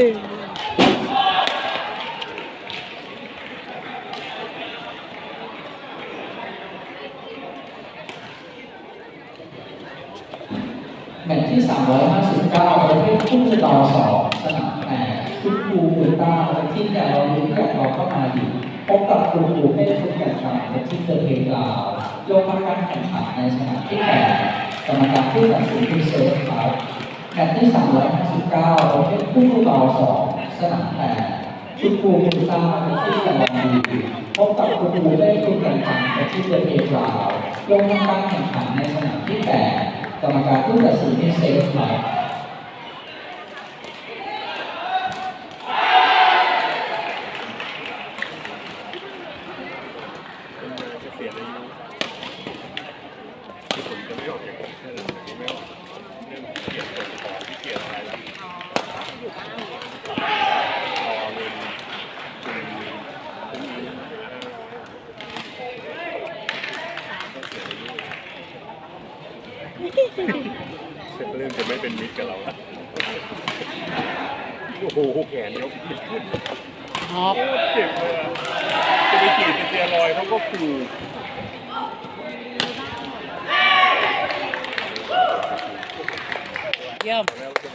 ลืมแมตช์ที่ 359ประเภทคู่ต่อสองสนามแปดคุณครูคุณต้าและทีมแต่เราลุ้นกับเราเข้ามาอยู่พบกับคุณครูเมฆคุณแก่นกลางและทีมเดอะเพลงลาวลงทำการแข่งขันในสนามที่แปดกรรมการผู้ตัดสินคุณเซิร์ฟครับ แมตช์ที่ 359ประเภทคู่ต่อ2สนามแปดคุณครูมุต้าและทีมแต่เราอยู่พบกับคุณครูได้คุณแก่นกลางและที่เดอะเพลงลาวลงทำการแข่งขันในสนามที่แปดกรรมการผู้ตัดสินที่เซฟไลท์ จะเสียอายุที่ผมจะไม่ออกจากเรื่องนี้ไม่ออกเรื่องเกียรติกฎขอที่เกียรติอะไรแล้วรอเงินคุณคุณมีก็เสียอายุเรื่องจะไม่เป็นมิตรกับเราละ โอ้โหแขนยกขึ้นฮอปเจ็บเลยอะจะไปขี่สเตียรอยด์เขาก็คือเยี่ยม แล้วจะ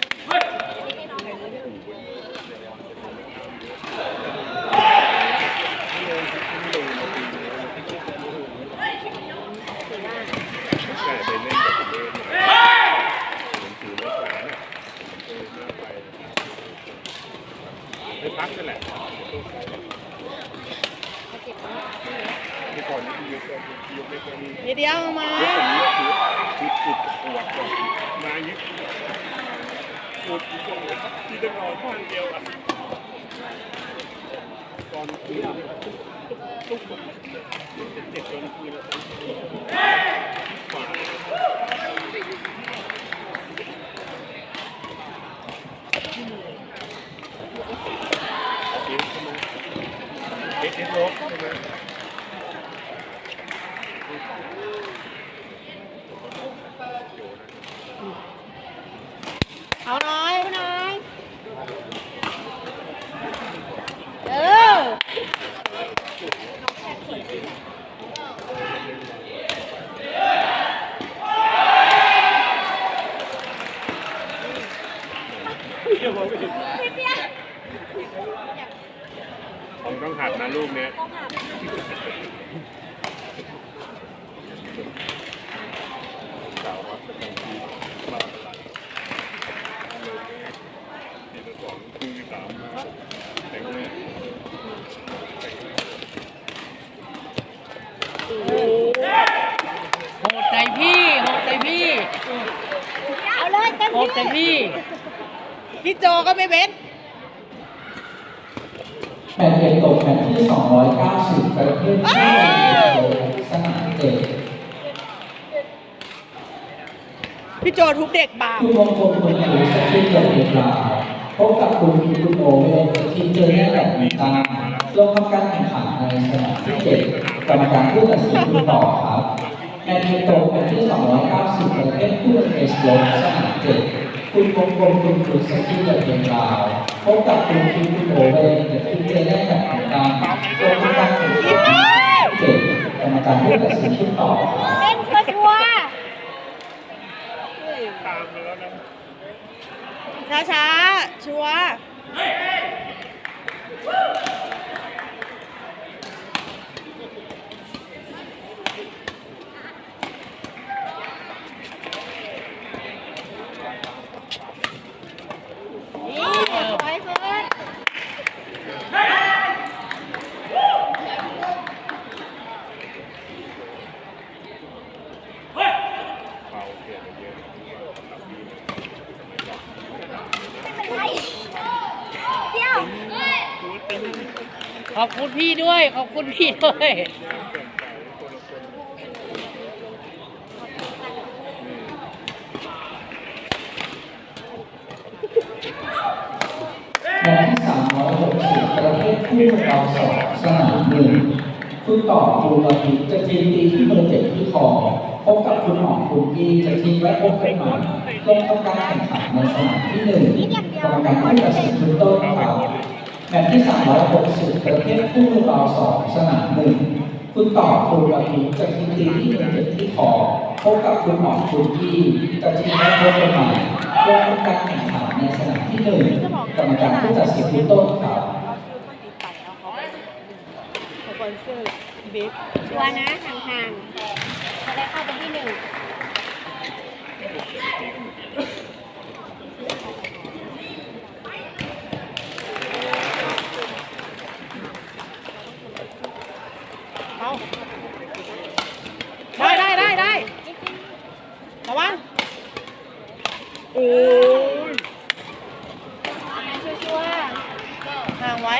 ใช่ไปเล่นกับคุณเล่นผมถือไม่แขวนอะเออน่าไปไปพักกันแหละที่ก่อนนี่ยกยกไม่เคยมี นิดเดียวมาย กผมนี่คือคือจุดปวดก่อนมายึดปวดที่ตรงที่ต้องนอนข้างเดียวอะ ตอนคืนตุ๊กตุ๊กเจ็บตอนคืนแล้วฝ่า เอ็กซ์ใช่ไหมเอ็กซ์เอ็กซ์ลบใช่ไหม เอาหน่อยเอาหน่อยเออ ผมต้องหัดนะลูกเนี้ยสาวว่าจะเป็นทีมาทีละสองทีละสามแต่งเลย โหดใจพี่ โหดใจพี่เอาเลยเต็มโหดใจที่พี่ พี่โจก็ไม่เว้นแมตช์เอกตกแมตช์ที่ 290 ประเภทคู่สนามเจ็ด พี่โจทุบเด็กบาปคุณมงคลคุณครูสถิตเดอะเพลงลาวพบกับคุณคุณโอเวทีมเจอแน่แบบมีตาลงทำการแข่งขันในสนามที่เจ็ดกรรมการผู้ตัดสินคุณต่อครับแมตช์เอกตกแมตช์ที่ 290ประเภทคู่เอสโลสนามเจ็ดคุณมงคลคุณครูสถิตเดอะเพลงลาวพบกับคุณพีคุณโอเวทีมเจอแน่แบบมีตาลงทำการแข่งขันในสนามที่เจ็ดกรรมการผู้ตัดสินคุณต่อครับ เต้นชัวร์ ตามมาแล้วนะ ช้าช้าชัวร์ ๆนี่สวยเฟิร์ส เบาเปลี่ยนไปเยอะ ไม่เป็นไรเดี๋ยว ตัวตึง ขอบคุณพี่ด้วย ขอบคุณพี่ด้วยแมตช์ที่360ประเภทคู่เราสองสนามหนึ่งคุณต่อคุณอาทิจะทีมตีที่เบอร์เจ็ดที่คอพบกับคุณหมอคุณกี้จะทีมและพบกันมาลงทำการแข่งขันในสนามที่หนึ่งกรรมการผู้ตัดสินคุณต้นครับ แมตช์ที่ 360 ประเภทคู่มือเบสองสนามหนึ่ง คุณต่อคุณระพีจะทีมตีที่หนึ่งเจ็บที่คอพบกับคุณหมอคุณที่จะทีมได้พบกันใหม่ลงทำการแข่งขันในสนามที่หนึ่งกรรมการผู้ตัดสินคุณต้นครับชัวนะห่างๆจะได้เข้าเป็นที่หนึ่ง เอาได้ได้ได้ได้ระวังโอ้ ยชัวร์ห่างไว้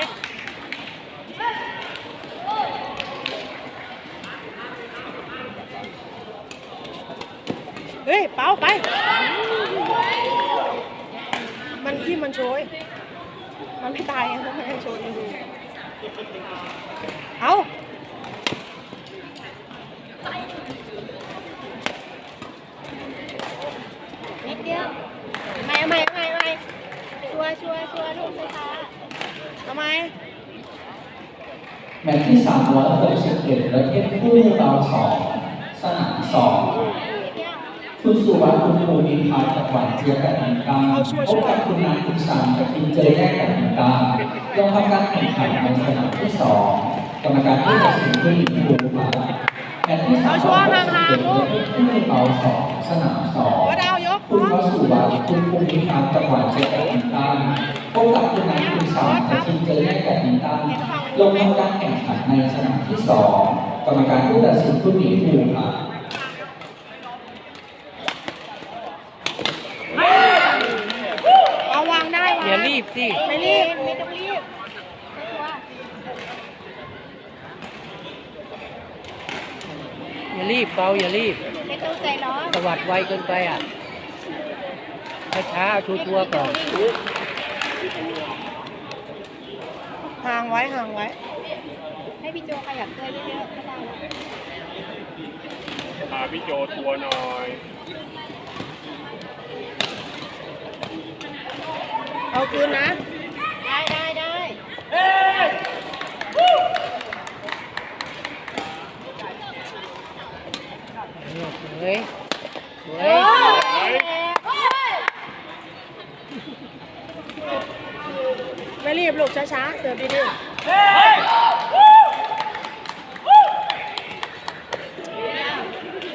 เฮ้ย เป้าไป มันที่มันโชย มันไม่ตายไงเพราะมันให้โชยมันดูเอา ๆนิดเดียวไม่ไม่ไม่ไม่ชัว ร์ชัวร์ชัวร์ลูกช้าทำไมแมตช์ที่ 361ประเภทคู่มือเบาสองสนามสองคุณสุวัสดิ์คุณภูมิพัฒน์จากหวานเจี๊ยบแบดมินตันพบกับคุณนายคุณสามจากทีมเจอแยกแบดมินตันลงทำการแข่งขันในสนามที่สองกรรมการผู้ตัดสินคือหญิงภูมิพัฒน์แมตช์ที่เอาชัวร์ห่างๆลูกคู่มือเบาสองสนามสอง คุณวสุวัสดิ์คุณภูมิพัฒน์จากหวานเจี๊ยบแบดมินตันพบกับคุณนายคุณสามจากทีมเจอแยกแบดมินตันลงทำการแข่งขันในสนามที่สองกรรมการผู้ตัดสินคือหญิงภูมิพัฒน์เอาวางได้วางอย่ารีบสิไม่รีบไม่ต้องรีบชัวร์อย่ารีบเบาอย่ารีบไม่ต้องใจร้อนสวัสดไวเกินไปอะ ช้าๆชัวร์ๆก่อน ห่างไว้ห่างไว้ ให้พี่โจขยับตัวเยอะๆก็ได้แล้วพาพี่โจทัวร์หน่อยเอาคืนนะ ได้ได้ได้เฮ้ยสวย ไม่รี บลูกช้าๆ เสิร์ฟดีๆ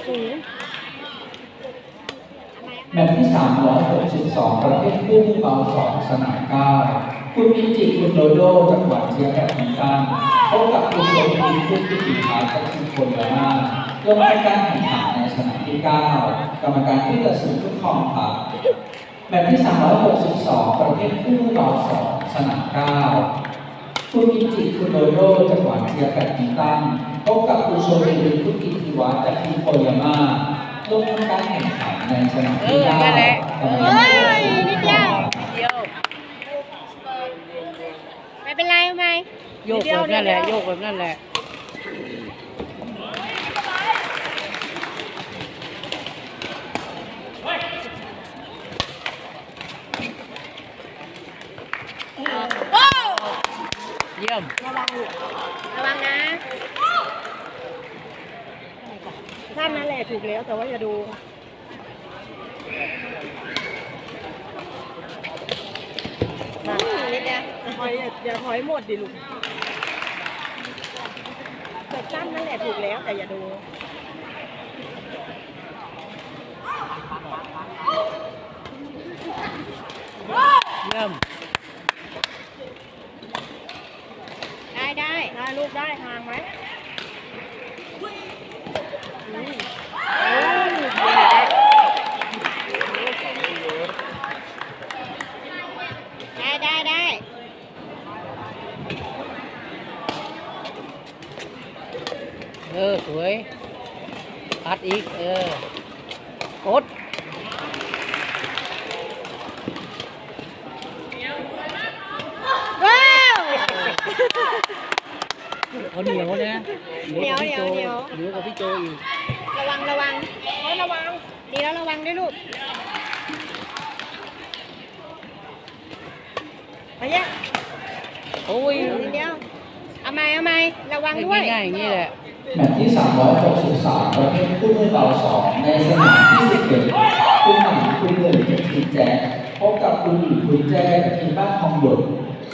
สูงแมตช์ที่ 362 ประเภทคู่เบาสองสนามเก้าคุณมิจิคุณโดโดจากหวานเชียร์แบดมินตันพบกับคุณโดมินคุณกิติพาจากทีมโคโยนาลงในการแข่งขันในสนามที่ 9 กรรมการผู้ตัดสินทุกคองครับ แมตช์ที่ 362 ประเภทคู่มือสองสนามเก้าคุณมิจิคุณโดโดจากหวานเชียร์แบดมิตันพบกับคุณโชรินคุณกิติวัฒน์จากทีมโคโยนาลงทำการแข่งขันในสนามที่เออนั่นแหละ9กรรมการผู้ตัดสินนิดเดียวไม่เป็นไรไหมโยกแบบนั่นแหละโยกแบบนั่นแหละ เยี่ยม ระวังลูก ระวังนะ สั้นนั่นแหละ ถูกแล้วแต่ว่าอย่าดูมานิดเดียวถอยอย่าอย่าถอยหมดดิลูกแต่สั้นนั่นแหละถูกแล้วแต่อย่าดูเยี่ยมได้ได้ได้ลูกได้ห่างไหม ได้ได้ได้เออ สวย พัดอีก เออกดว้าวเอาเหนียวนะเหนียวเหนียวเหนียวเหนียวกับพี่โจอีก ระวังระวังเฮ้ยระวัง ดีแล้วระวังด้วยลูก ไปแยกโอ้ยนิดเดียวเอาไหมเอาไหมระวังด้วยง่ายๆอย่างนี้แหละแมตช์ที่ 363 ประเภทคู่มือเบาสองในสนามที่11คุณหนังคุณเหนื่อยกับทีมแจ๊คพบกับคุณหญิงคุณแจ้กับทีมบ้านทองหยด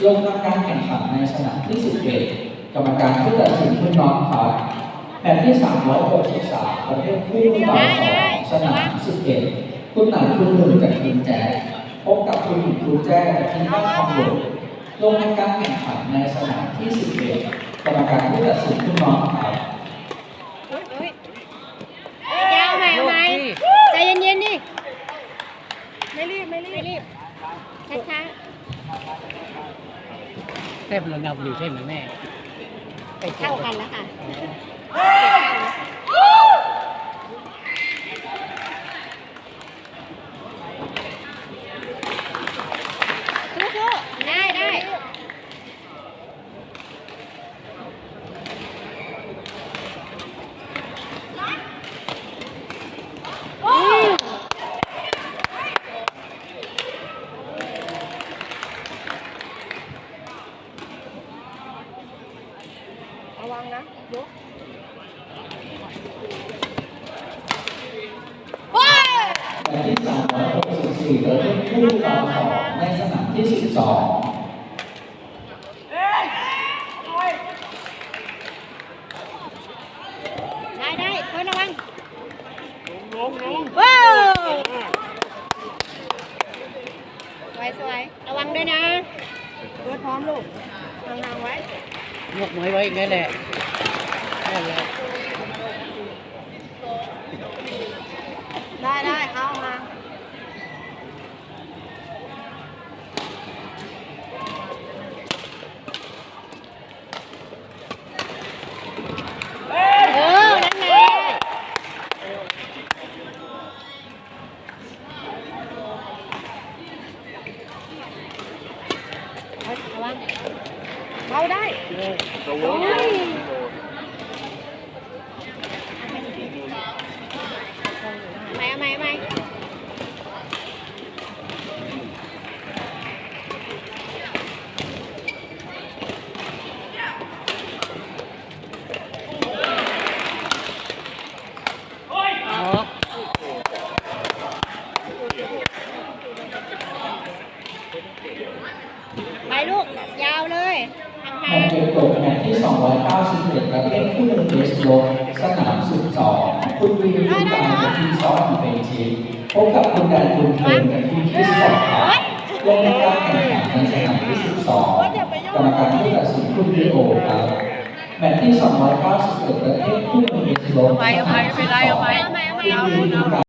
ลงทำการแข่งขันในสนามที่ 11 กรรมการผู้ตัดสินคุณน้องครับแมตช์ที่ 363 ประเภทคู่มือเบาสองสนาม 11 คุณหนังคุณเหนื่อยกับทีมแจ๊ค พบกับคุณหญิงคุณแจ้กับทีมบ้านทองหยดลงทำการแข่งขันในสนามที่ 11กรรมการผู้ตัดสินคุณน้องครับแก้วไหมเอาไหมใจเย็นๆดิ ไม่รีบ ไม่รีบไม่รีบช้าๆแต้มเรานำอยู่ใช่ไหมแม่ๆเท่ากันแล้วค่ะสู้ๆได้ได้อืม ระวังนะยก และที่ 364ประเภทคู่ต่อสองในสนามที่ 12 ได้ได้เพิ่นระวัง ลงลง ว้าว อ่า สวยสวยระวังด้วยนะ เพื่อพร้อมลูกห่างๆไว้ ยกมือไว้อย่างนี้แหละนั่นแหละ ได้ได้เอามา เออ นั่นแหละเฮ้ยระวัง เบาได้ ระวัง โอ้ย ไม่เอาไม่เอาไม่อ๋อไปลูก ยาวเลยห่างแมตช์เก็บตกแมตช์ที่ 291 ประเภทคู่มือเบสโลสนาม12คุณวีคุณการกับทีมซ้อฟต์ดีเฟนชีพบกับคุณแดนคุณเทินกับทีมที่สอร์ตครับลงในการแข่งขันในสนามที่ 12 กรรมการผู้ตัดสินคุณลีโอครับแมตช์ที่ 291 ประเภทคู่มือเบสโลสนามเอาไปเอาไปไม่เป็นาม่เอาไม่เอาคุณวีคุณการ